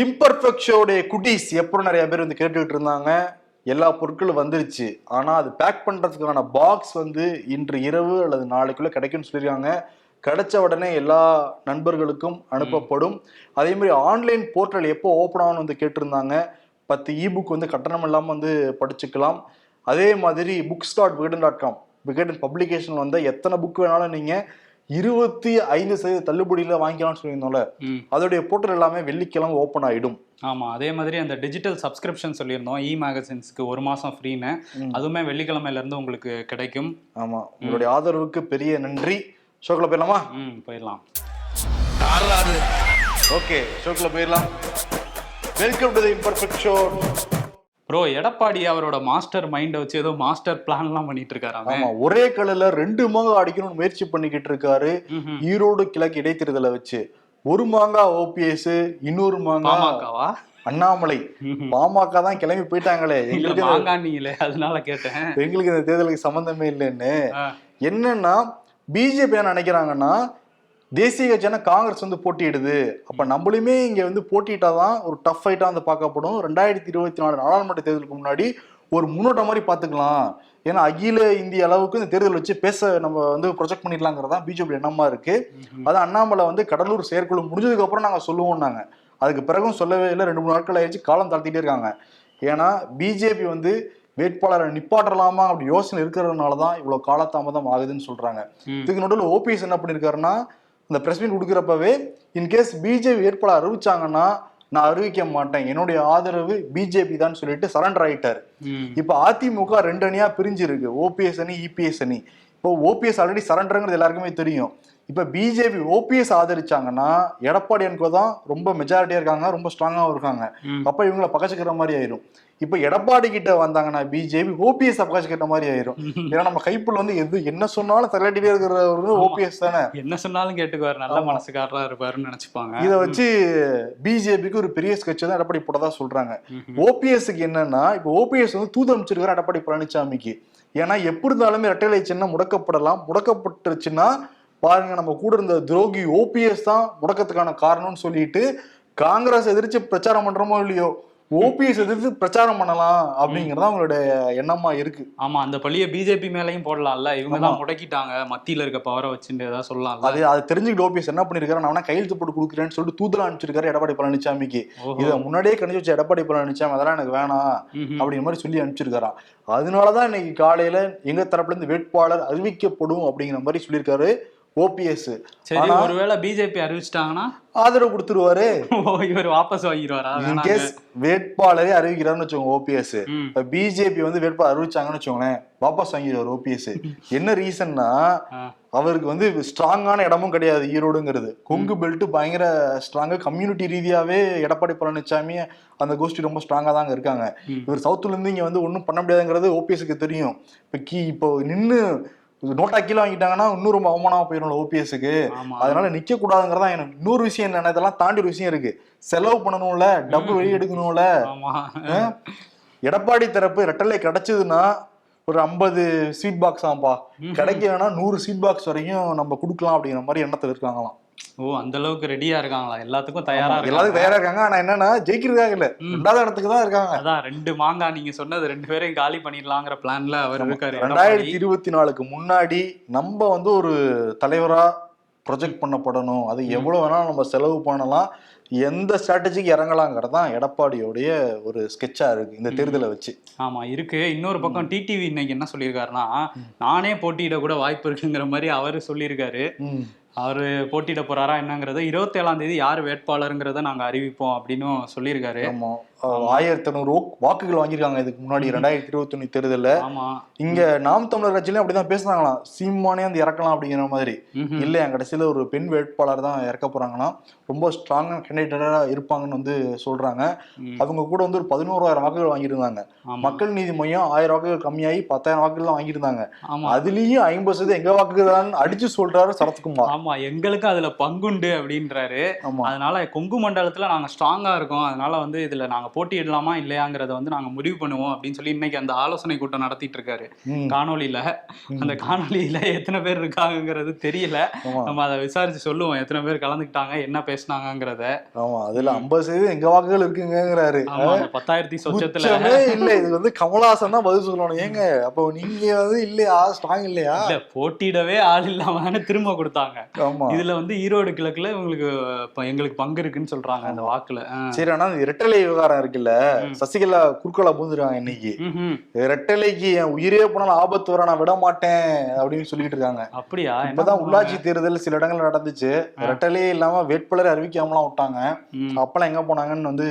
Imperfect ஷோடைய குட்டீஸ் எப்போ நிறைய பேர் வந்து கேட்டுக்கிட்டு இருந்தாங்க. எல்லா பொருட்களும் வந்துருச்சு. ஆனா அது பேக் பண்றதுக்கான பாக்ஸ் வந்து இன்று இரவு அல்லது நாளைக்குள்ள கிடைக்கும்னு சொல்லியிருக்காங்க. கிடைச்ச உடனே எல்லா நண்பர்களுக்கும் அனுப்பப்படும். அதே மாதிரி ஆன்லைன் போர்ட்டல் எப்போ ஓப்பன் ஆகும்னு வந்து கேட்டிருந்தாங்க. பத்து இபுக் வந்து கட்டணம் இல்லாமல் வந்து படிச்சுக்கலாம். அதே மாதிரி books dot Vikatan dot com Vikatan publication வந்து எத்தனை புக் வேணாலும் நீங்க இருபத்தி ஐந்து சதவீத தள்ளுபடியில வாங்கிக்கலாம்னு சொல்லியிருந்தோம்ல. அதோடைய போர்ட்டல் எல்லாமே வெள்ளிக்கிழமை ஓப்பன் ஆயிடும். ஆமா அதே மாதிரி அந்த டிஜிட்டல் சப்ஸ்கிரிப்ஷன் சொல்லியிருந்தோம். இ மேகசின்ஸ்க்கு ஒரு மாசம் ஃப்ரீன்னு அதுவுமே வெள்ளிக்கிழமையில இருந்து உங்களுக்கு கிடைக்கும். ஆமா உங்களுடைய ஆதரவுக்கு பெரிய நன்றி. ஷோக்கில் போயிடலாமா? ம் போயிடலாம். ஓகே ஷோக்கில் போயிடலாம். Welcome to the imperfect show bro Edappadi அவரோட மாஸ்டர் மைண்டை வச்சு ஏதோ மாஸ்டர் பிளான்லாம் பண்ணிட்டு இருக்காராமே. ஆமா ஒரே கல்லுல ரெண்டு மாங்காய் அடிக்கணும்னு முயற்சி பண்ணிக்கிட்டு இருக்காரு. ஈரோடு கிழக்கு இடைத்தேர்தலை வச்சு. ஒரு மாங்காய் ஓபிஎஸ் இன்னொரு மாங்காய் பாமகவா? அண்ணாமலை. பாமக தான் கிளம்பி போயிட்டாங்களே. எங்களுக்கு அதனால கேட்டேன். எங்களுக்கு இந்த தேர்தலுக்கு சம்பந்தமே இல்லைன்னு. என்னன்னா பிஜேபி என்ன நினைக்கிறாங்கன்னா தேசிய கட்சியான காங்கிரஸ் வந்து போட்டியிடுது. அப்ப நம்மளுமே இங்க வந்து போட்டியிட்டாதான் ஒரு டஃப் ஃபைட்டா வந்து பார்க்கப்படும். ரெண்டாயிரத்தி இருபத்தி நாலு நாடாளுமன்ற தேர்தலுக்கு முன்னாடி ஒரு முன்னோட்டம் மாதிரி பார்த்துக்கலாம். ஏன்னா அகில இந்திய அளவுக்கு இந்த தேர்தல் வச்சு பேச நம்ம வந்து ப்ரொஜெக்ட் பண்ணிடலாங்கிறதா பிஜேபி எண்ணமா இருக்கு. ம்ஹும். அது அண்ணாமலை வந்து கடலூர் செயற்குழு முடிஞ்சதுக்கு அப்புறம் நாங்க சொல்லுவோம் நாங்க அதுக்கு பிறகும் சொல்லவே இல்லை. ரெண்டு மூணு நாட்கள் ஆயிடுச்சு காலம் தாழ்த்திட்டே இருக்காங்க. ஏன்னா பிஜேபி வந்து வேட்பாளரை நிப்பாட்டலாமா அப்படி யோசனை இருக்கிறதுனால தான் இவ்வளவு காலதாமதம் ஆகுதுன்னு சொல்றாங்க. ம். இதுக்கு நடுவில் ஓபிஎஸ் என்ன பண்ணிருக்காருன்னா இந்த பிரஸ் மீட் கொடுக்குறப்பவே இன்கேஸ் பிஜேபி வேட்பாளர் அறிவிச்சாங்கன்னா நான் அறிவிக்க மாட்டேன். என்னுடைய ஆதரவு பிஜேபி தான் சொல்லிட்டு சரண்டர் ஆயிட்டாரு. இப்போ அதிமுக ரெண்டு அணியா பிரிஞ்சு இருக்கு ஓபிஎஸ் அணி இபிஎஸ் அணி. இப்போ ஓபிஎஸ் ஆல்ரெடி சரண்டருங்கிறது எல்லாருக்குமே தெரியும். இப்போ பிஜேபி ஓபிஎஸ் ஆதரிச்சாங்கன்னா எடப்பாடி அன்கோ தான் ரொம்ப மெஜாரிட்டியா இருக்காங்க ரொம்ப ஸ்ட்ராங்காகவும் இருக்காங்க. அப்ப இவங்கள பக்கச்சுக்கிற மாதிரி ஆயிரும். இப்ப எடப்பாடி கிட்ட வந்தாங்கன்னா பிஜேபி ஓபிஎஸ் பக்கச்சுக்கிற மாதிரி ஆயிரும். ஏன்னா நம்ம கைப்புள்ள வந்து எது என்ன சொன்னாலும் தள்ளாட்டிட்டே இருக்கிறவர் ஓபிஎஸ் தானே. என்ன சொன்னாலும் கேட்டுக்குவார் நல்ல மனசுக்காரரா இருப்பாருன்னு நினைச்சுப்பாங்க. இத வச்சு பிஜேபிக்கு ஒரு பெரிய ஸ்கெட்ச் தான் எடப்பாடி போட்டதா சொல்றாங்க. ம்ஹும். ஓபிஎஸ்க்கு என்னன்னா இப்போ ஓபிஎஸ் வந்து தூது அமைச்சிருக்காரு எடப்பாடி பழனிசாமிக்கு ஏன்னா எப்படி இருந்தாலுமே இரட்டைலை சின்னம் முடக்கப்படலாம். முடக்கப்பட்டுருச்சுன்னா பாருங்க நம்ம கூட இருந்த துரோகி ஓபிஎஸ் தான் முடக்கத்துக்கான காரணம்னு சொல்லிட்டு காங்கிரஸ் எதிர்த்து பிரச்சாரம் பண்றோமோ இல்லையோ? ஓபிஎஸ் எதிர்த்து பிரச்சாரம் பண்ணலாம் அப்படிங்கறது அவங்களுடைய எண்ணமா இருக்கு. ஆமா அந்த பழிய பிஜேபி மேலயும் போடலாம்ல. இவங்க தான் முடக்கிட்டாங்க. மத்தியில இருக்க பவரை வச்சுட்டு ஏதாவது சொல்லலாம்ல. அது அதை தெரிஞ்சுக்கிட்டு ஓபிஎஸ் என்ன பண்ணிருக்காரு? நான் கையெழுத்து போட்டு கொடுக்குறேன்னு சொல்லிட்டு தூதரா அனுப்பிச்சிருக்காரு எடப்பாடி பழனிசாமிக்கு. இதை முன்னாடியே கணிச்சு வச்ச எடப்பாடி பழனிசாமி அதெல்லாம் எனக்கு வேணாம். அப்படிங்கிற மாதிரி சொல்லி அனுப்பிச்சிருக்காராம் அதனாலதான் இன்னைக்கு காலையில எங்க தரப்புல இருந்து வேட்பாளர் அறிவிக்கப்படும் அப்படிங்கிற மாதிரி சொல்லியிருக்காரு. ஓபிஎஸ் சரி ஒருவேளை பிஜேபி அறிவிச்சிட்டாங்கன்னா? ஆதரவு கொடுத்துருவாரு. இவர் வாபஸ் வாங்கிடுவாரா. இன்கேஸ் வேட்பாளரே அறிவிக்கிறாருன்னு வச்சுக்கோங்க ஓபிஎஸ். இப்ப பிஜேபி வந்து வேட்பாளர் அறிவிச்சாங்கன்னு வச்சுக்கோங்களேன் வாபஸ் வாங்கிடுவார் ஓபிஎஸ் என்ன ரீசன்னா. அவருக்கு வந்து ஸ்ட்ராங்கான இடமும் கிடையாது ஈரோடுங்கிறது. கொங்கு பெல்ட் பயங்கர ஸ்ட்ராங்கா கம்யூனிட்டி ரீதியாவே எடப்பாடி பழனிசாமி அந்த கோஷ்டி ரொம்ப ஸ்ட்ராங்கா தாங்க இருக்காங்க. இவர் சவுத்துல இருந்து இங்க வந்து ஒன்றும் பண்ண முடியாதுங்கிறது ஓபிஎஸ்க்கு தெரியும். இப்ப கீ இப்போ நின்னு நோட்டா கீழே வாங்கிட்டாங்கன்னா இன்னும் ரொம்ப அவமானமா போயிடும் ஓபிஎஸ்க்கு. அதனால நிக்க கூடாதுங்கிறதா எனக்கு இன்னொரு விஷயம் என்ன இதெல்லாம் தாண்டி ஒரு விஷயம் இருக்கு. செலவு பண்ணணும்ல டப்பு வெளியே எடுக்கணும்ல. ஆமா. ஆ? எடப்பாடி தரப்பு ரெட்டலை கிடைச்சதுன்னா ஒரு ஐம்பது ஸ்வீட் பாக்ஸ் ஆம்பா கிடைக்கலன்னா நூறு ஸ்வீட் பாக்ஸ் வரைக்கும் நம்ம கொடுக்கலாம் அப்படிங்கிற மாதிரி எண்ணத்துல இருக்காங்களாம். ஓ அந்த அளவுக்கு ரெடியா இருக்காங்களா? எல்லாத்துக்கும் தயாரா எல்லாத்துக்கும் தயாரா இருக்காங்க. ஆனா என்னன்னா ஜெயிக்கிறதுக்காக இல்ல. ரெண்டாவது இடத்துக்கு தான் இருக்காங்க. அதான் ரெண்டு மாங்காய் நீங்க சொன்னது ரெண்டு பேரையும் காலி பண்ணிடலாங்கிற பிளான்ல அவர் இருக்காரு. ரெண்டாயிரத்தி இருபத்தி நாலுக்கு முன்னாடி நம்ம வந்து ஒரு தலைவரா ப்ரொஜெக்ட் பண்ணப்படணும். அது எவ்வளவு வேணாலும் நம்ம செலவு பண்ணலாம். எந்த ஸ்ட்ராட்டஜிக்கு இறங்கலாங்கிறது தான் எடப்பாடியோடைய ஒரு ஸ்கெட்சா இருக்கு இந்த தேர்தலை வச்சு. ஆமா இருக்கு. இன்னொரு பக்கம் டிடிவி இன்னைக்கு என்ன சொல்லியிருக்காருன்னா நானே போட்டியிட கூட வாய்ப்பு இருக்குங்கிற மாதிரி அவரு சொல்லியிருக்காரு. அவரு போட்டியிட போறாரா என்னங்கிறத இருபத்தி ஏழாம் தேதி யார் வேட்பாளருங்கிறத நாங்க அறிவிப்போம் அப்படின்னு சொல்லியிருக்காரு. ஆமா. ஆயிரத்தி ஐநூறு வாக்குகள் வாங்கியிருக்காங்க. இதுக்கு முன்னாடி ரெண்டாயிரத்தி இருபத்தி ஒண்ணு தேர்தல்ல இங்க நாம் தமிழர் கட்சியிலும் அப்படிதான் பேசுனாங்களாம். சீமானே வந்து இறக்கலாம் அப்படிங்கிற மாதிரி. ம்ஹும். இல்லையா கடைசியில ஒரு பெண் வேட்பாளர் தான் இறக்க போறாங்களாம் ரொம்ப ஸ்ட்ராங்கான கேண்டிடேட்டா இருப்பாங்கன்னு வந்து சொல்றாங்க. அவங்க கூட வந்து ஒரு பதினோராயிரம் வாக்குகள் வாங்கியிருந்தாங்க. மக்கள் நீதி மையம் ஆயிரம் வாக்குகள் கம்மியாகி பத்தாயிரம் வாக்குகள் தான் வாங்கியிருந்தாங்க. அதுலயும் ஐம்பது சதவீதம் எங்க வாக்குகள் தான் அடிச்சு சொல்றாரு சரத்குமார். ஆமா எங்களுக்கும் அதுல பங்குண்டு அப்படின்றாரு. அதனால கொங்கு மண்டலத்துல நாங்க ஸ்ட்ராங்கா இருக்கோம். அதனால வந்து இதுல நாங்க போட்டியிடலாமா இல்லையாங்கிறத வந்து நாங்க முடிவு பண்ணுவோம் அப்படின்னு சொல்லி இன்னைக்கு அந்த ஆலோசனை கூட்டம் நடத்திட்டு இருக்காரு. ம், காணொளியில. அந்த காணொளியில எத்தனை பேர் இருக்காங்கங்கிறது தெரியல. நம்ம அதை விசாரிச்சு சொல்லுவோம். எத்தனை பேர் கலந்துக்கிட்டாங்க என்ன பேசுனாங்கங்கிறத. ஆமா அதுல ஐம்பது சதவீதம் எங்க வாக்குகள் இருக்குங்கிறாரு பத்தாயிரத்தி சொச்சத்துல. இல்ல. இது வந்து கமலஹாசன் தான் பதில் சொல்லணும். ஏங்க அப்போ நீங்க வந்து இல்லையா ஸ்ட்ராங் இல்லையா? இல்ல போட்டியிடவே ஆள் இல்லாம திரும்ப கொடுத்தாங்க. இதுல வந்து ஈரோடு கிழக்குல உங்களுக்கு எங்களுக்கு பங்கு இருக்குன்னு சொல்றாங்க அந்த வாக்குல. சரி ஆனா இரட்டலை விவகாரம் இருக்குல்ல. சசிகலா குறுக்கோலா பூந்துருக்காங்க இன்னைக்கு. ரெட்டலைக்கு என் உயிரே போனாலும் ஆபத்து வர நான் விட மாட்டேன் அப்படின்னு சொல்லிட்டு இருக்காங்க. அப்படியா? இப்பதான்? உள்ளாட்சி தேர்தல் சில இடங்கள்ல நடந்துச்சு. ரெட்டலே இல்லாம வேட்பாளரை அறிவிக்காமலாம் விட்டாங்க. அப்பெல்லாம் எங்க போனாங்கன்னு வந்து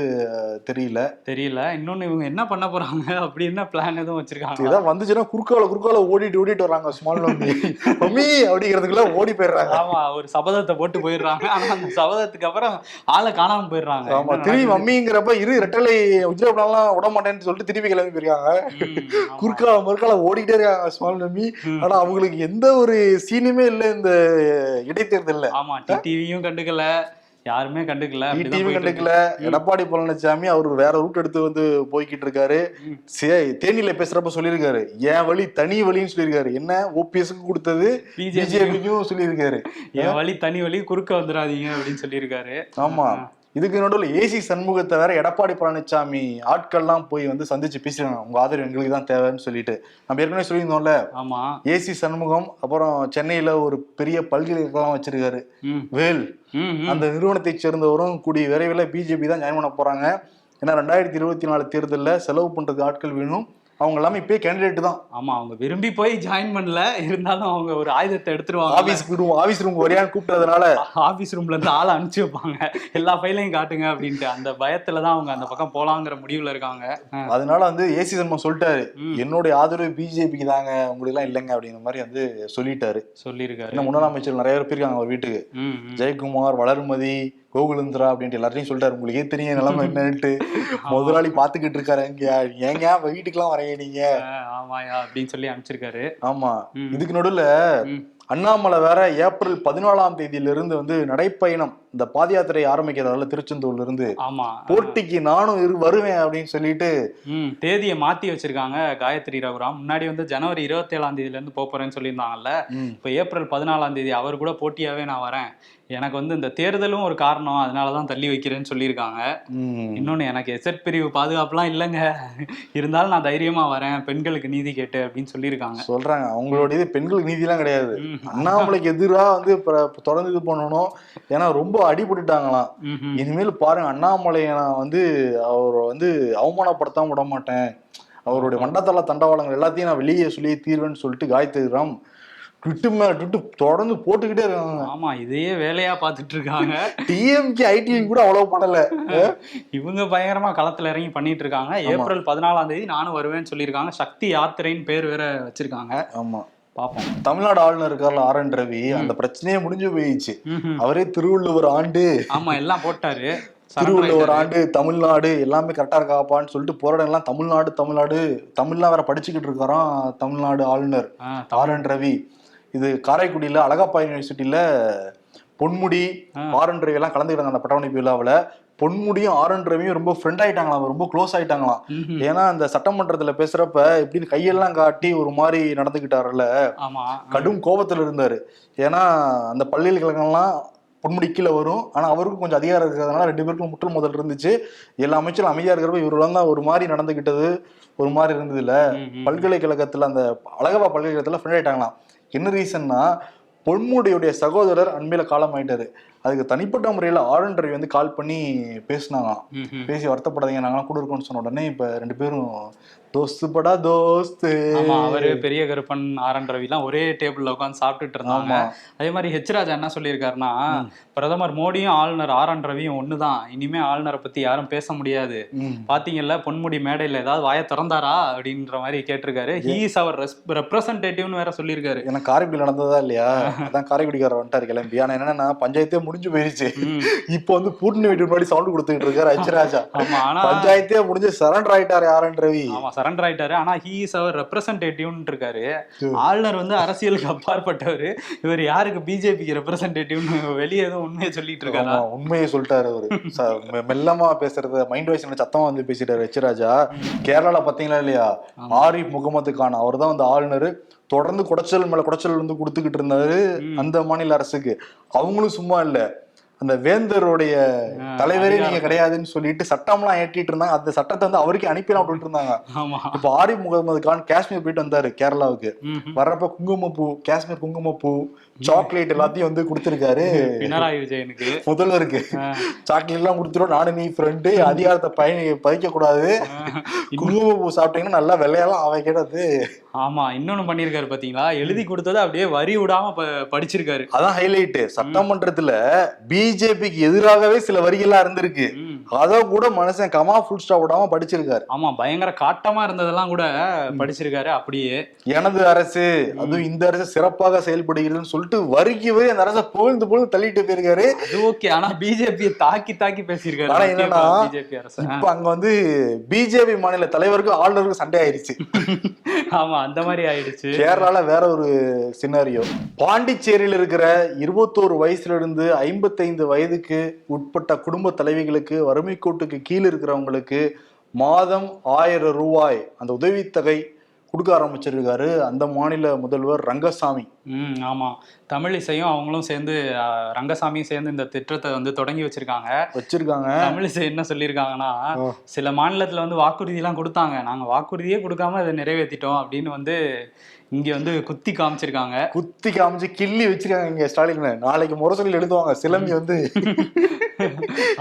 தெரியல. தெரியல. இன்னொன்னு இவங்க என்ன பண்ண போறாங்க அப்படி என்ன பிளான் எதுவும் வச்சிருக்காங்க இதான் வந்துச்சுன்னா குறுக்கால குறுக்கால ஓடிட்டு ஓடிட்டு வர்றாங்க. ஸ்மால் மம்மி மம்மி அப்படிங்கிறதுக்குள்ள ஓடி போயிடுறாங்க. ஆமா ஒரு சபதத்தை போட்டு போயிடுறாங்க. ஆனா அந்த சபதத்துக்கு அப்புறம் ஆளை காணாம போயிடுறாங்க. ஆமா திரும்பி? மம்மிங்கிறப்ப இரு ரெட்டலை உஜ்ஜலாம் விட மாட்டேன்னு சொல்லிட்டு திருப்பி கிளம்பி போயிருக்காங்க. குறுக்கால முறுக்கால ஓடிட்டே இருக்காங்க ஸ்மால் மம்மி ம். ஆனா அவங்களுக்கு எந்த ஒரு சீனுமே இல்ல இந்த இடைத்தேர்தல்ல. ஆமா டிவியும் கண்டுக்கல யாருமே கண்டுக்கல டிவி. கண்டுக்கல. எடப்பாடி பழனிசாமி அவர் வேற ரூட் எடுத்து வந்து போய்கிட்டு இருக்காரு. தேனியில பேசுறப்ப சொல்லியிருக்காரு. என் வழி தனி வழின்னு சொல்லியிருக்காரு. என்ன? ஓபிஎஸ்க்கு கொடுத்தது பிஜேபிக்கும் சொல்லியிருக்காரு. என் வழி தனி வழி குறுக்க வந்துடாதீங்க அப்படின்னு சொல்லியிருக்காரு. ஆமா. இதுக்கு நடுவில் ஏசி சண்முகத்தை வேற எடப்பாடி பழனிசாமி ஆட்கள்லாம் போய் வந்து சந்திச்சு பேசிருக்காங்க உங்க ஆதரவு எங்களுக்கு தான் தேவைன்னு சொல்லிட்டு. நம்ம ஏற்கனவே சொல்லியிருந்தோம்ல? ஆமா. ஏசி சண்முகம் அப்புறம் சென்னையில ஒரு பெரிய பல்கலைக்கழகம் வச்சிருக்காரு. வேல். அந்த நிறுவனத்தை சேர்ந்தவரும் கூடிய விரைவில் பிஜேபி தான் ஜாயின் பண்ண போறாங்க. ஏன்னா ரெண்டாயிரத்தி இருபத்தி நாலு தேர்தலில் செலவு பண்றதுக்கு ஆட்கள் வேணும். அவங்க எல்லாமே இப்பயே கேண்டிடேட் தான். ஆமா அவங்க விரும்பி போய் ஜாயின் பண்ணல. இருந்தாலும் அவங்க ஒரு ஆயுதத்தை எடுத்துருவாங்க. ஆபீஸ்க்கு ரூம் ஆபீஸ் ரூம் வரையான்னு கூப்பிட்டதுனால. ஆபீஸ் ரூம்ல இருந்து ஆளை அனுப்பிச்சு வைப்பாங்க. எல்லா ஃபைலையும் காட்டுங்க அப்படின்ட்டு. அந்த பயத்துல தான் அவங்க அந்த பக்கம் போலாங்கிற முடிவுல இருக்காங்க. அதனால வந்து ஏசி சண்முகம் சொல்லிட்டாரு. என்னுடைய ஆதரவு பிஜேபிக்கு தாங்க உங்களுக்கு எல்லாம் இல்லைங்க அப்படிங்கிற மாதிரி வந்து சொல்லிட்டாரு. சொல்லியிருக்காரு. ஏன்னா முன்னாள் அமைச்சர் நிறைய பேர் போயிருக்காங்க அவர் வீட்டுக்கு. ஜெயக்குமார் வளர்மதி கோகுலேந்திரா அப்படின்ட்டு எல்லாத்தையும் சொல்லிட்டாரு. உங்களுக்கே தெரியும் நிலைமை என்னன்ட்டு. முதலாளி பாத்துக்கிட்டு இருக்காரு. ஏங்க வீட்டுக்கெல்லாம் நீங்க. ஆமாயா அப்படின்னு சொல்லி அனுப்பிச்சிருக்காரு. ஆமா. இதுக்கு நடுவுல. அண்ணாமலை வேற ஏப்ரல் பதினாலாம் தேதியில இருந்து வந்து நடைப்பயணம் இந்த பாத யாத்திரை ஆரம்பிக்கிறதால திருச்செந்தூர்ல இருந்து ஆமா. போட்டிக்கு நானும் வருவேன் அப்படின்னு சொல்லிட்டு தேதியை மாத்தி வச்சிருக்காங்க காயத்ரி ரகுராம். முன்னாடி வந்து ஜனவரி இருபத்தி ஏழாம் தேதியில இருந்து போறேன்னு சொல்லியிருந்தாங்கல்ல. இப்போ ஏப்ரல் பதினாலாம் தேதி அவர் கூட போட்டியாவே நான் வரேன். எனக்கு வந்து இந்த தேர்தலும் ஒரு காரணம். அதனாலதான் தள்ளி வைக்கிறேன்னு சொல்லியிருக்காங்க. ம். இன்னொன்னு எனக்கு எஸ்எட் பிரிவு பாதுகாப்புலாம் இல்லைங்க. இருந்தாலும் நான் தைரியமா வரேன். பெண்களுக்கு நீதி கேட்டு அப்படின்னு சொல்லியிருக்காங்க. சொல்றாங்க. அவங்களோட இது பெண்களுக்கு நீதிலாம் கிடையாது. அண்ணாமலைக்கு எதிரா வந்து இப்ப தொடர்ந்து இது பண்ணணும். ஏன்னா ரொம்ப அடிபட்டுட்டாங்களாம். இனிமேல் பாருங்க அண்ணாமலையை நான் வந்து அவரை வந்து அவமானப்படுத்தாம விட மாட்டேன் அவருடைய மண்டத்தள தண்டவாளங்கள் எல்லாத்தையும் நான் வெளியே சொல்லி தீர்வேன்னு சொல்லிட்டு காயத்ரி ராம் ட்விட்டு மேல ட்விட்டு தொடர்ந்து போட்டுக்கிட்டே இருக்காங்க. ஆமா இதையே வேலையா பார்த்துட்டு இருக்காங்க டிஎம்கே ஐடி கூட அவ்வளவு பண்ணல. இவங்க பயங்கரமா களத்துல இறங்கி பண்ணிட்டு இருக்காங்க ஏப்ரல் பதினாலாம் தேதி நானும் வருவேன்னு சொல்லியிருக்காங்க. சக்தி யாத்திரைன்னு பேர் வேற வச்சிருக்காங்க. ஆமா. பாப்போம். தமிழ்நாடு ஆளுநர் இருக்கார்ல ஆர் என் ரவி அந்த பிரச்சனையே முடிஞ்சு போயிடுச்சு. அவரே திருவள்ளுவர் ஆண்டு. ஆமா எல்லாம் போட்டாரு. திருவள்ளுவர் ஆண்டு தமிழ்நாடு எல்லாமே கரெக்டா இருக்காப்பான்னு சொல்லிட்டு போராடம் எல்லாம் தமிழ்நாடு தமிழ்நாடு. தமிழ்லாம் வேற படிச்சுக்கிட்டு இருக்காராம் தமிழ்நாடு ஆளுநர். R N Ravi. இது காரைக்குடியில அழகப்பா யூனிவர்சிட்டியில பொன்முடி ஆ. ஆர் என் ரவி எல்லாம் கலந்துக்கிட்டாங்க அந்த பட்டமளிப்பு விழாவில். பொன்முடியும் ஆர் என் ரவியும் ரொம்ப ஃப்ரெண்ட் ஆயிட்டாங்களாம் ரொம்ப க்ளோஸ் ஆயிட்டாங்களாம். ஏன்னா அந்த சட்டமன்றத்துல பேசுறப்ப இப்படின்னு கையெல்லாம் காட்டி ஒரு மாதிரி நடந்துக்கிட்டாருல்ல ஆமா. கடும் கோபத்துல இருந்தாரு. ஏன்னா அந்த பல்கலைக்கழகம்லாம் பொன்முடி கீழே வரும். ஆனா அவருக்கும் கொஞ்சம் அதிகாரம் இருக்கிறதுனால ரெண்டு பேருக்கும் முற்றல் முதல் இருந்துச்சு. எல்லா அமைச்சரும் அமைதியா இருக்கிறப்ப இவர் தான் ஒரு மாதிரி நடந்துக்கிட்டது ஒரு மாதிரி இருந்தது இல்ல. பல்கலைக்கழகத்துல அந்த அழகப்பா பல்கலைக்கழகத்துல ஃப்ரெண்ட் ஆயிட்டாங்களாம். என்ன ரீசன்னா பொன்முடியுடைய சகோதரர் அண்மையில காலம் ஆயிட்டாரு அதுக்கு தனிப்பட்ட முறையில ரவி வந்து கால் பண்ணி பேசினாங்களாம். பேசி வருத்தப்படாதீங்க நாங்களாம் கூட இருக்கோம்னு சொன்ன உடனே இப்ப ரெண்டு பேரும் தோஸ்து படா தோஸ்து ஆமா அவரு பெரிய கருப்பன் ஆர் என் ரவிலாம் ஒரே டேபிள்ல உட்காந்து சாப்பிட்டுட்டு இருந்தாங்க. அதே மாதிரி ஹெச் ராஜா என்ன சொல்லியிருக்காருன்னா பிரதமர் மோடியும் ஆளுநர் ஆர் என் ரவியும் ஒண்ணுதான். இனிமே ஆளுநரை பத்தி யாரும் பேச முடியாது. பாத்தீங்கல்ல பொன்முடி மேடையில ஏதாவது வாயை திறந்தாரா அப்படின்ற மாதிரி கேட்டிருக்காரு. ஹீ இஸ் அவர் ரெப்ரசன்டேட்டிவ்னு வேற சொல்லியிருக்காரு. ஏன்னா காரைக்குடி நடந்ததா இல்லையா? அதான் காரைக்குடிக்காரர் வந்துட்டாரு கிளம்பி. ஆனா என்னன்னா பஞ்சாயத்தே முடிஞ்சு போயிருச்சு. இப்போ வந்து பூட்டின வீட்டு முன்னாடி சவுண்ட் கொடுத்துட்டு இருக்காரு ஆமா ஆனா பஞ்சாயத்தே முடிஞ்சு சரண்டர் ஆயிட்டாரு யாரன் ரவி. ஆமா சரண்டர் ஆயிட்டாரு. ஆனா ஹீ இஸ் அவர் ரெப்ரசன்டேட்டிவ்னு இருக்காரு. ஆளுநர் வந்து அரசியலுக்கு அப்பாற்பட்டவர். இவர் யாருக்கு பிஜேபிக்கு ரெப்ரசன்டேட்டிவ்னு வெளியே எதுவும் உண்மையை சொல்லிட்டு இருக்காரா? உண்மையை சொல்லிட்டாரு அவரு. மெல்லமா பேசுறது மைண்ட் வாய்ஸ் சத்தமா வந்து பேசிட்டாரு எச்ராஜா. கேரளால பாத்தீங்களா இல்லையா? ஆரிஃப் முகமது கான் அவர் தான் வந்து ஆளுநர். தொடர்ந்து குடைச்சல் மேல குடைச்சல் வந்து கொடுத்துக்கிட்டு இருந்தாரு அந்த மாநில அரசுக்கு. அவங்களும் சும்மா இல்ல. அந்த வேந்தருடைய தலைவரே நீங்க கிடையாதுன்னு சொல்லிட்டு சட்டம்லாம் ஏற்றிட்டு இருந்தாங்க. அந்த சட்டத்தை வந்து அவருக்கு அனுப்பிடலாம் அப்படின்ட்டு இருந்தாங்க. இப்ப ஆரிஃப் முகமது கான் காஷ்மீர் போயிட்டு வந்தாரு கேரளாவுக்கு. வர்றப்ப குங்குமப்பூ காஷ்மீர் குங்குமப்பூ சாக்லேட் எல்லாத்தையும் வந்து கொடுத்திருக்காரு. பினராயி விஜயனுக்கு. முதல்வருக்கு. சாக்லேட் எல்லாம் கொடுத்துரும். நானும் நீ ஃப்ரெண்டு அதிகாரத்தை பயணி பதிக்க கூடாது குங்குமப்பூ சாப்பிட்டீங்கன்னா நல்லா வெள்ளையெல்லாம் அவன் கேட்டது. ஆமா. இன்னொன்னு பண்ணிருக்காரு பாத்தீங்களா? எழுதி கொடுத்ததை அப்படியே வரி விடாம ப- படிச்சிருக்காரு. அதான் ஹைலைட் சட்டமன்றத்துல பிஜேபிக்கு எதிராகவே சில வரிகள்லாம் இருந்திருக்கு. அத கூட மனுஷன் கமா ஃபுல் ஸ்டாப் விடாம படிச்சிருக்காரு. ஆமா பயங்கர காட்டமா இருந்ததெல்லாம் கூட படிச்சிருக்காரு அப்படியே. எனது அரசு அதுவும் இந்த அரசு சிறப்பாக செயல்படுகிறதுன்னு சொல்லிட்டு வரிக்கு வரி அந்த அரசை புகழ்ந்து புகழ்ந்து தள்ளிட்டு போயிருக்காரு. அது ஓகே ஆனா பிஜேபியை தாக்கி தாக்கி பேசியிருக்காரு. ஆனா என்னன்னா, பிஜேபி அரசு. இப்ப அங்க வந்து பிஜேபி மாநில தலைவருக்கும் ஆளுநருக்கும் சண்டை ஆயிருச்சு. ஆமா அந்த மாதிரி ஆயிடுச்சு. கேரளால வேற ஒரு சினாரியோ பாண்டிச்சேரியில் இருக்கிற இருபத்தோரு வயசுல இருந்து ஐம்பத்தைந்து வயதுக்கு உட்பட்ட குடும்ப தலைவிகளுக்கு வறுமை கோட்டுக்கு கீழே இருக்கிறவங்களுக்கு மாதம் ஆயிரம் ரூபாய் அந்த உதவித்தொகை கொடுக்க ஆரம்பிச்சிருக்காரு அந்த மாநில முதல்வர் ரங்கசாமி. ம் ஆமா. தமிழிசையும் அவங்களும் சேர்ந்து ரங்கசாமியும் சேர்ந்து இந்த திட்டத்தை வந்து தொடங்கி வச்சிருக்காங்க. வச்சிருக்காங்க. தமிழிசை என்ன சொல்லியிருக்காங்கன்னா. சில மாநிலத்துல வந்து வாக்குறுதி எல்லாம் கொடுத்தாங்க. நாங்க வாக்குறுதியே கொடுக்காம அதை நிறைவேற்றிட்டோம் அப்படின்னு வந்து இங்க வந்து குத்தி காமிச்சிருக்காங்க. குத்தி காமிச்சு கிள்ளி வச்சிருக்காங்க இங்க ஸ்டாலின். நாளைக்கு முரசொலியில் எழுதுவாங்க சிலம்பி வந்து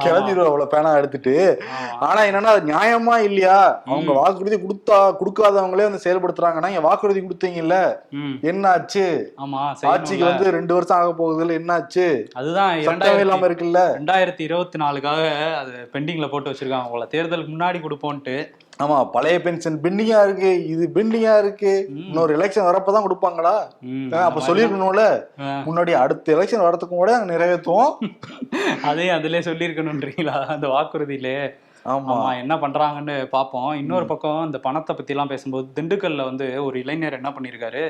கிளம்பிடுவோம் அவ்வளவு பேனா எடுத்துட்டு. ஆமா. ஆனா என்னன்னா அது நியாயமா இல்லையா? அவங்க வாக்குறுதி கொடுத்தா கொடுக்காதவங்களே வந்து செயல்படுத்துறாங்கன்னா இங்க வாக்குறுதி கொடுத்தீங்கல்ல? என்ன ஆச்சு ஆட்சிக்கு. வந்து ரெண்டு வருஷம் ஆக போகுதுல என்ன ஆச்சு அதுதான் சட்டமே இல்லாம இருக்குல்ல? ரெண்டாயிரத்தி இருபத்தி நாலுக்காக அது பெண்டிங்ல போட்டு வச்சிருக்காங்க போல. தேர்தலுக்கு முன்னாடி கொடுப்போன்ட்டு. ஆமா பழைய பென்ஷன் பெண்டிங்கா இருக்கு இது பெண்டிங்கா இருக்கு. இன்னொரு எலெக்ஷன் வரப்பதான் கொடுப்பாங்களா? அப்ப சொல்லிருக்கணும்ல. முன்னாடி அடுத்த எலெக்ஷன் வரதுக்கு கூட நிறைவேற்றுவோம் அதையும் அதுலயே சொல்லியிருக்கணுன்றீங்களா? அந்த வாக்குறுதியிலே. ஆமா. என்ன பண்றாங்கன்னு பார்ப்போம் இன்னொரு பக்கம் இந்த பணத்தை பத்தி எல்லாம் பேசும்போது திண்டுக்கல்ல வந்து ஒரு இளைஞர் என்ன பண்ணிருக்காரு.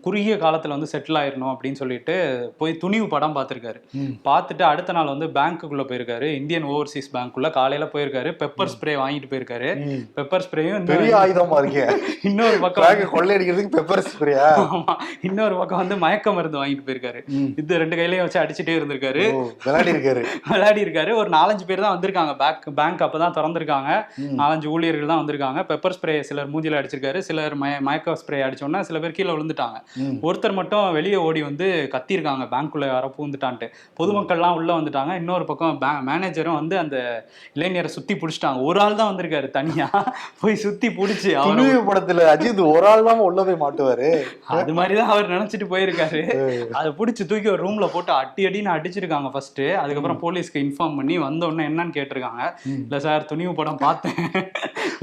குறுகிய காலத்துல வந்து செட்டில் ஆயிரணும் அப்படின்னு சொல்லிட்டு போய் துணிவு படம் பார்த்திருக்காரு. பார்த்துட்டு அடுத்த நாள் வந்து பேங்க்குள்ள போயிருக்காரு. இந்தியன் ஓவர்சீஸ் பேங்க்குள்ள காலையில போயிருக்காரு. பெப்பர் ஸ்ப்ரே வாங்கிட்டு போயிருக்காரு. பெப்பர் ஸ்ப்ரேயும் பெரிய ஆயுதமா இருக்கே. இன்னொரு பக்கம் கொள்ளையடிக்கிறதுக்கு பெப்பர் ஸ்ப்ரேயா? ஆமா. இன்னொரு பக்கம் வந்து மயக்க மருந்து வாங்கிட்டு போயிருக்காரு. இது ரெண்டு கையிலயும் வச்சு அடிச்சுட்டே இருந்திருக்காரு. விளையாடி இருக்காரு விளையாடி இருக்காரு ஒரு நாலஞ்சு பேர் தான் வந்திருக்காங்க. பேங்க் பேங்க் அப்பதான் திறந்திருக்காங்க. நாலஞ்சு ஊழியர்கள் தான் வந்திருக்காங்க. பெப்பர் ஸ்ப்ரே சிலர் மூஞ்சில அடிச்சிருக்காரு. சிலர் மய மயக்க ஸ்ப்ரே அடிச்சோன்னா சில பேர் கீழே விழுந்துட்டாங்க. ஒருத்தர் மட்டும் வெளியே ஓடி வந்து கத்தியிருக்காங்க பேங்க்குள்ள யாரோ பூந்துட்டான்ட்டு பொதுமக்கள்லாம் உள்ள வந்துட்டாங்க. இன்னொரு பக்கம் மேனேஜரும் வந்து அந்த இளைஞரை சுத்தி பிடிச்சிட்டாங்க. ஒரு ஆள் தான் வந்திருக்காரு தனியா. போய் சுத்தி பிடிச்சி அவர் படத்துல அஜித் ஒரு ஆள் தான் உள்ள போய் மாட்டுவாரு. அது மாதிரிதான் அவர் நினைச்சிட்டு போயிருக்காரு. அதை பிடிச்சி தூக்கி ஒரு ரூம்ல போட்டு அடி அடின்னு அடிச்சிருக்காங்க ஃபர்ஸ்ட் அதுக்கப்புறம் போலீஸ்க்கு இன்ஃபார்ம் பண்ணி வந்த உடனே என்னன்னு கேட்டிருக்காங்க. இல்ல சார் துணிவு படம் பார்த்தேன்.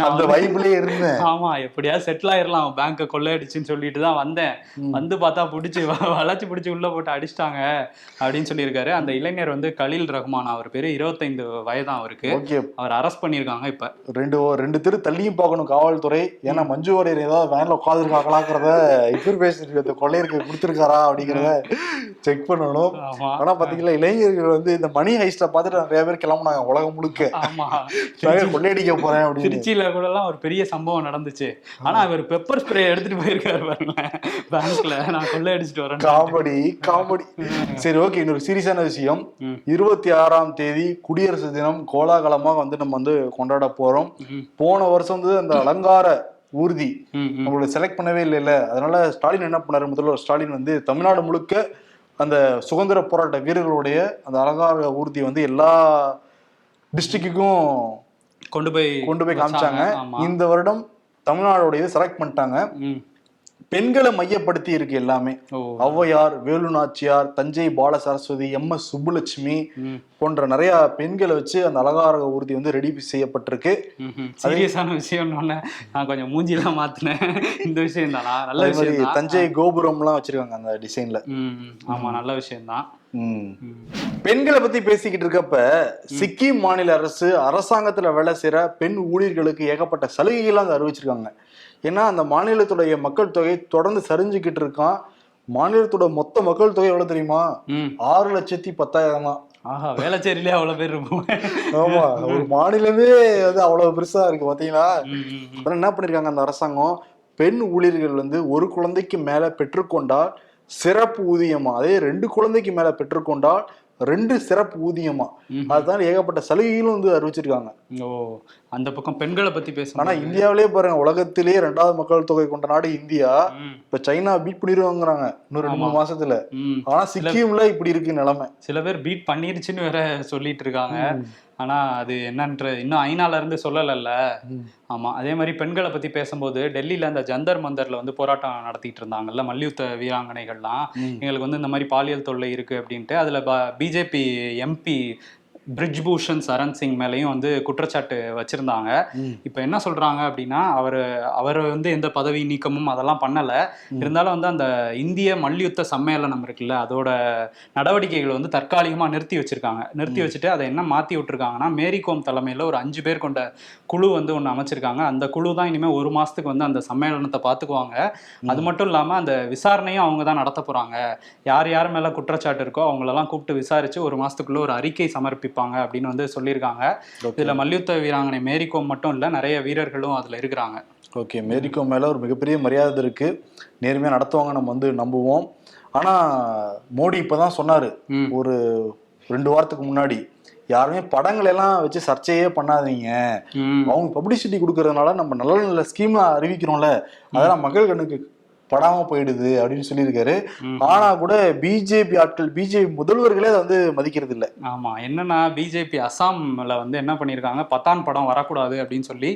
அந்த வைப்லயே இருந்தேன். ஆமா எப்படியாவது செட்டில் ஆயிரலாம். பேங்க கொள்ளையடிச்சுன்னு சொல்லிட்டு தான் வந்தேன். வந்து பார்த்தா பிடிச்சி வளைச்சு பிடிச்சி உள்ள போட்டு அடிச்சிட்டாங்க அப்படின்னு சொல்லியிருக்காரு. அந்த இளைஞர் வந்து கலீல் ரஹ்மான். அவர் பேரு இருபத்தைந்து வயதான் அவருக்கு. அவர் அரெஸ்ட் பண்ணியிருக்காங்க இப்ப. ரெண்டு ரெண்டு தெரு தள்ளியும் பார்க்கணும் காவல்துறை. ஏன்னா மஞ்சு வாரியர் ஏதாவது வேன்ல உட்காந்துருக்காங்களாங்கிறத இன்ஃபர்மேஷன் இந்த கொள்ளையருக்கு கொடுத்துருக்காரா அப்படிங்கிறத செக் பண்ணணும். ஆனா பாத்தீங்களா இளைஞர்கள் வந்து இந்த மணி ஹைஸ்ட பார்த்துட்டு நிறைய பேர் கிளம்புனாங்க உலகம் முழுக்க. கொள்ளையடிக்க போறேன் அப்படின்னு. திருச்சியில கூட எல்லாம் ஒரு பெரிய சம்பவம் நடந்துச்சு. ஆனா அவர் பெப்பர் ஸ்ப்ரே எடுத்துட்டு போயிருக்காரு பாருங்களேன். பேங்க்ல நான் கொள்ளையடிச்சிட்டு வரேன் காமெடி காமெடி சரி ஓகே இன்னொரு சீரியஸான விஷயம். இருபத்தி ஆறாம் தேதி குடியரசு தினம் கோலாகலமா வந்து நம்ம வந்து கொண்டாட போறோம். போன வருஷம் வந்து அந்த அலங்கார ஊர்தி. நம்மளோட செலக்ட் பண்ணவே இல்லைல்ல அதனால ஸ்டாலின் என்ன பண்ணாரு? முதல்வர் ஸ்டாலின் வந்து தமிழ்நாடு முழுக்க அந்த சுதந்திர போராட்ட வீரர்களுடைய அந்த அலங்கார ஊர்தி வந்து எல்லா டிஸ்ட்ரிக்ட்டுக்கும் கொண்டு போய் கொண்டு போய் காமிச்சாங்க. இந்த வருடம் தமிழ்நாடோட இது செலக்ட் பண்ணிட்டாங்க. பெண்களை மையப்படுத்தி இருக்கு எல்லாமே. Avvaiyar Velu Nachiyar Thanjai Bala Saraswathi M S Subbulakshmi. போன்ற நிறைய பெண்களை வச்சு அந்த அலங்கார ஊர்தி வந்து ரெடி செய்யப்பட்டிருக்கு. சீரியஸான விஷயம்னு நான் கொஞ்சம் மூஞ்சிலாம் மாத்தினேன். இந்த விஷயம் தானா நல்ல விஷயம் தஞ்சை கோபுரம்லாம் வச்சிருக்காங்க அந்த டிசைன்ல. ஆமா நல்ல விஷயம் தான். பெண்களை பத்தி பேசிக்கிட்டு இருக்கப்ப சிக்கிம் மாநில அரசு அரசாங்கத்துல வேலை செய்யற பெண் ஊழியர்களுக்கு ஏகப்பட்ட சலுகைகள்லாம் அங்க அறிவிச்சிருக்காங்க. ஏன்னா அந்த மாநிலத்துடைய மக்கள் தொகை தொடர்ந்து சரிஞ்சுக்கிட்டு இருக்கான். மாநிலத்தோட மொத்த மக்கள் தொகை எவ்வளவு தெரியுமா? ஆறு லட்சத்தி பத்தாயிரம் தான். ஆஹா வேளச்சேரியிலே அவ்வளவு பேர் இருப்போம். ஆமா ஒரு மாநிலமே வந்து அவ்வளவு பெருசா இருக்கு பாத்தீங்களா. அப்புறம் என்ன பண்ணிருக்காங்க அந்த அரசாங்கம்? பெண் ஊழியர்கள் வந்து ஒரு குழந்தைக்கு மேல பெற்றுக்கொண்டால் சிறப்பு ஊதியமா? அதே ரெண்டு குழந்தைக்கு மேல பெற்றுக்கொண்டால் ரெண்டு சிறப்பு ஊதியமா. அதுதான் ஏகப்பட்ட சலுகைகளும் வந்து அறிவிச்சிருக்காங்க. ஓ அந்த பக்கம் பெண்களை பத்தி ஆனா பேசணும் இந்தியாவிலே பாருங்க உலகத்திலேயே ரெண்டாவது மக்கள் தொகை கொண்ட நாடு இந்தியா. இப்ப சைனா பீட் பண்ணிடுவாங்கிறாங்க இன்னும் ரெண்டு மூணு மாசத்துல. ஆனா சிக்கிம்ல இப்படி இருக்கு நிலைமை. சில பேர் பீட் பண்ணிருச்சுன்னு வேற சொல்லிட்டு இருக்காங்க. ஆனா அது என்னன்ற இன்னும் ஐநால இருந்து சொல்லலைல்ல. ஆமா அதே மாதிரி பெண்களை பத்தி பேசும்போது டெல்லியில அந்த ஜந்தர் மந்தர்ல வந்து போராட்டம் நடத்திட்டு இருந்தாங்கல்ல மல்யுத்த வீராங்கனைகள்லாம். எங்களுக்கு வந்து இந்த மாதிரி பாலியல் தொல்லை இருக்கு அப்படின்ட்டு அதுல பிஜேபி எம்பி பிரிஜ்பூஷன் சரண் சிங் மேலேயும் வந்து குற்றச்சாட்டு வச்சிருந்தாங்க. இப்போ என்ன சொல்றாங்க அப்படின்னா அவர் அவர் வந்து எந்த பதவி நீக்கமும் அதெல்லாம் பண்ணல. இருந்தாலும் வந்து அந்த இந்திய மல்யுத்த சம்மேளனம் இருக்குல்ல அதோட நடவடிக்கைகளை வந்து தற்காலிகமா நிறுத்தி வச்சிருக்காங்க. நிறுத்தி வச்சுட்டு அதை என்ன மாத்தி விட்டுருக்காங்கன்னா மேரி கோம் தலைமையில ஒரு அஞ்சு பேர் கொண்ட குழு வந்து ஒன்று அமைச்சிருக்காங்க. அந்த குழு தான் இனிமேல் ஒரு மாசத்துக்கு வந்து அந்த சம்மேளனத்தை பார்த்துக்குவாங்க அது மட்டும் இல்லாம அந்த விசாரணையும் அவங்க தான் நடத்த போறாங்க. யார் யார் மேல குற்றச்சாட்டு இருக்கோ அவங்களெல்லாம் கூப்பிட்டு விசாரிச்சு ஒரு மாசத்துக்குள்ள ஒரு அறிக்கை சமர்ப்பிப்பாங்க அப்படின்னு வந்து சொல்லியிருக்காங்க. இதுல மல்யுத்த வீராங்கனை மேரி கோம் மட்டும் இல்ல நிறைய வீரர்களும் அதுல இருக்கிறாங்க ஓகே மேரிக்கோ மேல ஒரு மிகப்பெரிய மரியாதை இருக்கு நேர்மையா நடத்துவாங்க நம்ம வந்து நம்புவோம் ஆனா மோடி இப்பதான் சொன்னாரு ம். ஒரு ரெண்டு வாரத்துக்கு முன்னாடி யாருமே படங்கள் எல்லாம் வச்சு சர்ச்சையே பண்ணாதீங்க. அவங்க பப்ளிசிட்டி கொடுக்கறதுனால நம்ம நல்ல நல்ல ஸ்கீம் அறிவிக்கிறோம்ல அதெல்லாம் மக்கள் கண்ணுக்கு படாம போயிடுது அப்படின்னு சொல்லியிருக்காரு. ம். ஆனா கூட பிஜேபி ஆட்கள் பிஜேபி முதல்வர்களே அதை வந்து மதிக்கிறது இல்ல ஆமா என்னன்னா பிஜேபி அசாம்ல வந்து என்ன பண்ணியிருக்காங்க? பத்தான் படம் வரக்கூடாது அப்படின்னு சொல்லி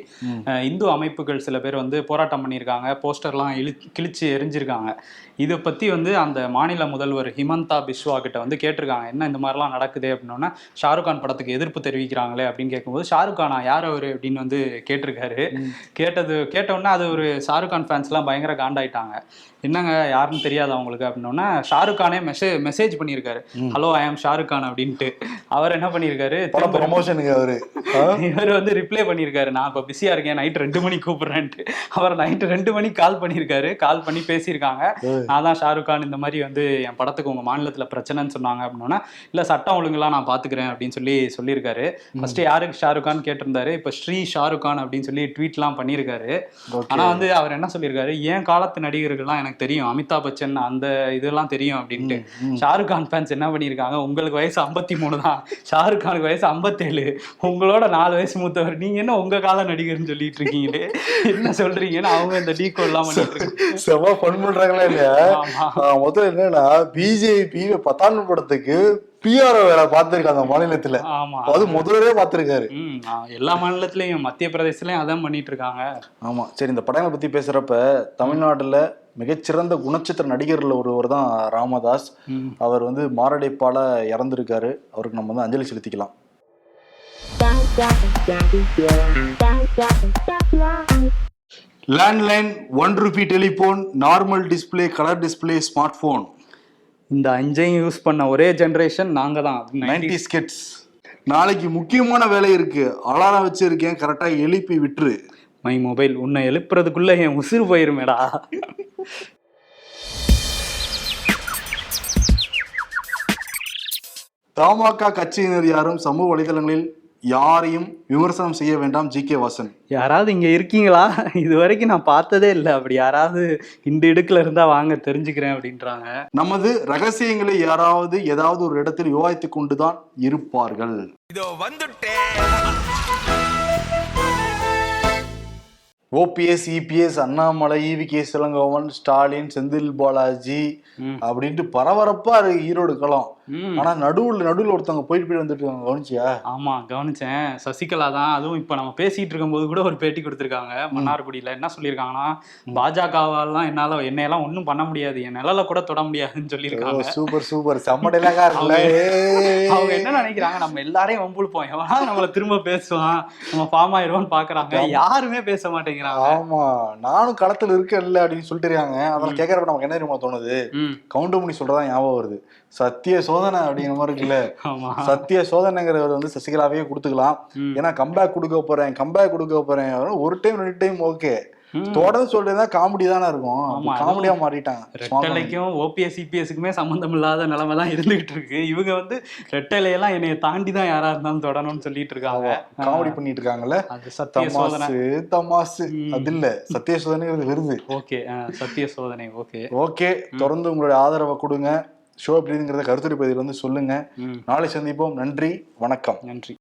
இந்து அமைப்புகள் சில பேர் வந்து போராட்டம் பண்ணியிருக்காங்க. போஸ்டர்லாம் இழு கிழிச்சு எரிஞ்சிருக்காங்க. இதை பத்தி வந்து அந்த மாநில முதல்வர் ஹிமந்தா பிஸ்வா கிட்ட வந்து கேட்டிருக்காங்க. என்ன இந்த மாதிரிலாம் நடக்குது அப்படின்னா ஷாருக் கான் படத்துக்கு எதிர்ப்பு தெரிவிக்கிறாங்களே அப்படின்னு கேட்கும்போது ஷாருக் கானா யார் அவரு அப்படின்னு வந்து கேட்டிருக்காரு. கேட்டது கேட்டவுடனே அது ஒரு ஷாருக் கான் ஃபேன்ஸ்லாம் பயங்கர காண்டாயிட்டாங்க. Yeah. என்னங்க யாருன்னு தெரியாது அவங்களுக்கு அப்படின்னோடனே ஷாருக் கானே மெசேஜ் மெசேஜ் பண்ணியிருக்காரு. Hello I am Shahrukh Khan அப்படின்ட்டு. அவர் என்ன பண்ணியிருக்காரு? ப்ரமோஷனுக்கு அவரு? இவர் வந்து ரிப்ளை பண்ணியிருக்காரு. நான் இப்போ பிஸியா இருக்கேன் நைட் ரெண்டு மணிக்கு கூப்பிடுறேன்ட்டு. அவர் நைட் ரெண்டு மணிக்கு கால் பண்ணியிருக்காரு. கால் பண்ணி பேசியிருக்காங்க. நான் தான் ஷாருக் கான் இந்த மாதிரி வந்து என் படத்துக்கு உங்க மாநிலத்துல பிரச்சனைன்னு சொன்னாங்க அப்படின்னா இல்ல சட்டம் ஒழுங்குலாம் நான் பாத்துக்கிறேன் அப்படின்னு சொல்லி சொல்லியிருக்காரு. ஃபர்ஸ்ட் யாருக்கு ஷாருக் கான் கேட்டிருந்தாரு? இப்போ ஸ்ரீ ஷாருக் கான் அப்படின்னு சொல்லி ட்வீட்லாம் பண்ணியிருக்காரு. Okay. ஆனா வந்து அவர் என்ன சொல்லியிருக்காரு? ஏன் காலத்து நடிகர்கள்லாம் எனக்கு தெரியும். அமிதாப் பச்சன் அந்த இதெல்லாம் தெரியும் அப்படின்ட்டு. ஷாருக் கான் ஃபேன்ஸ் என்ன பண்ணியிருக்காங்க? உங்களுக்கு வயசு ஐம்பத்தி மூணு தான். ஷாருக் கானுக்கு வயசு ஐம்பத்தேழு. உங்களோட நாலு வயசு மூத்தவர். நீங்க என்ன உங்க கால நடிகர்னு சொல்லிட்டு இருக்கீங்களே? என்ன சொல்றீங்கன்னு அவங்க இந்த டீ இருக்காங்க. செம ஃபன் பண்றாங்களா இல்லையா? முதல்ல என்னன்னா பிஜேபி பத்தாண்டு படத்துக்கு பிஆர்ஓ வேலை பார்த்திருக்காங்க மாநிலத்துல. அது முதல்வரே பார்த்திருக்காரு. எல்லா மாநிலத்திலயும் மத்திய பிரதேசலயும் அதான் பண்ணிட்டு இருக்காங்க. ஆமா. சரி இந்த படங்களை பத்தி பேசுறப்ப தமிழ்நாட்டுல மிகச்சிறந்த குணச்சித்திர நடிகர்ல ஒருவர் தான் ராமதாஸ். அவர் வந்து மாரடைப்பால இறந்திருக்காரு. அவருக்கு நம்ம வந்து அஞ்சலி செலுத்திக்கலாம். Landline one rupee telephone normal display colour display smart phone இந்த அஞ்சையும் யூஸ் பண்ண ஒரே ஜெனரேஷன் நாங்க தான். நைன்டி ஸ்கெட்ஸ் நாளைக்கு முக்கியமான வேலை இருக்கு. அலாரம் வச்சிருக்கேன். கரெக்டா எழுப்பி விட்டுரு. மை மொபைல் உன்னை எழுப்புறதுக்குள்ள என் உசுறு போயிருமேடா. தமாக கட்சியினர் யாரும் சமூக வலைதளங்களில் யாரையும் விமர்சனம் செய்ய வேண்டாம் ஜி. கே. வாசன். யாராவது இங்க இருக்கீங்களா? இது வரைக்கும் நான் பார்த்ததே இல்லை. அப்படி யாராவது இந்த இடுக்குல இருந்தா வாங்க தெரிஞ்சுக்கிறேன் அப்படின்றாங்க. நமது ரகசியங்களை யாராவது ஏதாவது ஒரு இடத்தில் விவாதித்துக் கொண்டுதான் இருப்பார்கள். OPS EPS Annamalai E V K Elangovan Stalin Senthil Balaji. அப்படின்ட்டு பரபரப்பா இருக்கு ஈரோடு களம். ஆனா நடுவுல நடுவுல ஒருத்தவங்க போயிட்டு போயிட்டு வந்துட்டு இருக்காங்க. கவனிச்சியா? ஆமா கவனிச்சேன். சசிகலா தான். அதுவும் இப்ப நம்ம பேசிட்டு இருக்கும்போது கூட ஒரு பேட்டி கொடுத்திருக்காங்க. மன்னார்குடியில. என்ன சொல்லியிருக்காங்கன்னா பாஜகவாலாம் என்னால என்னையெல்லாம் ஒண்ணும் பண்ண முடியாது. என் நிழல கூட தொட முடியாதுன்னு சொல்லியிருக்காங்க. Super super. செம்மடையிலாக இருக்குல்ல. அவங்க என்ன நினைக்கிறாங்க? நம்ம எல்லாரையும் வம்புழுப்போம் எவனா நம்மள திரும்ப பேசுவான். நம்ம ஃபார்ம் ஆயிடுவோம்னு பாக்குறாங்க. யாருமே பேச மாட்டேங்கிறாங்க. ஆமா. நானும் களத்துல இருக்கேன்ல அப்படின்னு சொல்லிட்டு இருக்காங்க. அதெல்லாம் கேட்கறப்ப நமக்கு என்ன தெரியுமா தோணுது? பண்ணி சொல்றதா ஞாபகம் வருது. சத்திய சோதனை சோதனை அப்படிங்கிற மாதிரி இருக்குல்ல? சத்திய சோதனைங்கிறது வந்து சசிகலாவே கொடுத்துக்கலாம். ஏன்னா கம்பேக் கொடுக்க போறேன் கம்பேக் கொடுக்க போறேன். ஒரு டைம் ரெண்டு டைம் ஓகே. தொடர்ந்து சொல்றதா காமெடி தானே இருக்கும். காமெடியா மாறிட்டாங்க ரெட்டலைக்கும் ஓபிஎஸ் சிபிஎஸ்க்குமே சம்மந்தம் இல்லாத நிலைமை தான் இருந்துகிட்டு இருக்கு இவங்க வந்து ரெட்டலையெல்லாம் என்னைய தாண்டி தான் யாரா இருந்தாலும் தொடணும்னு சொல்லிட்டு இருக்காங்க. காமெடி பண்ணிட்டு இருக்காங்கல்ல? தமாசு தமாசு. அது இல்ல. சத்திய சோதனைங்கிறது விருது ஓகே சத்திய சோதனை ஓகே ஓகே தொடர்ந்து உங்களுடைய ஆதரவை கொடுங்க. ஷோ எப்படிங்கிறத கருத்துரை பகுதியில் வந்து சொல்லுங்க. ம். நாளை சந்திப்போம். நன்றி. வணக்கம். நன்றி.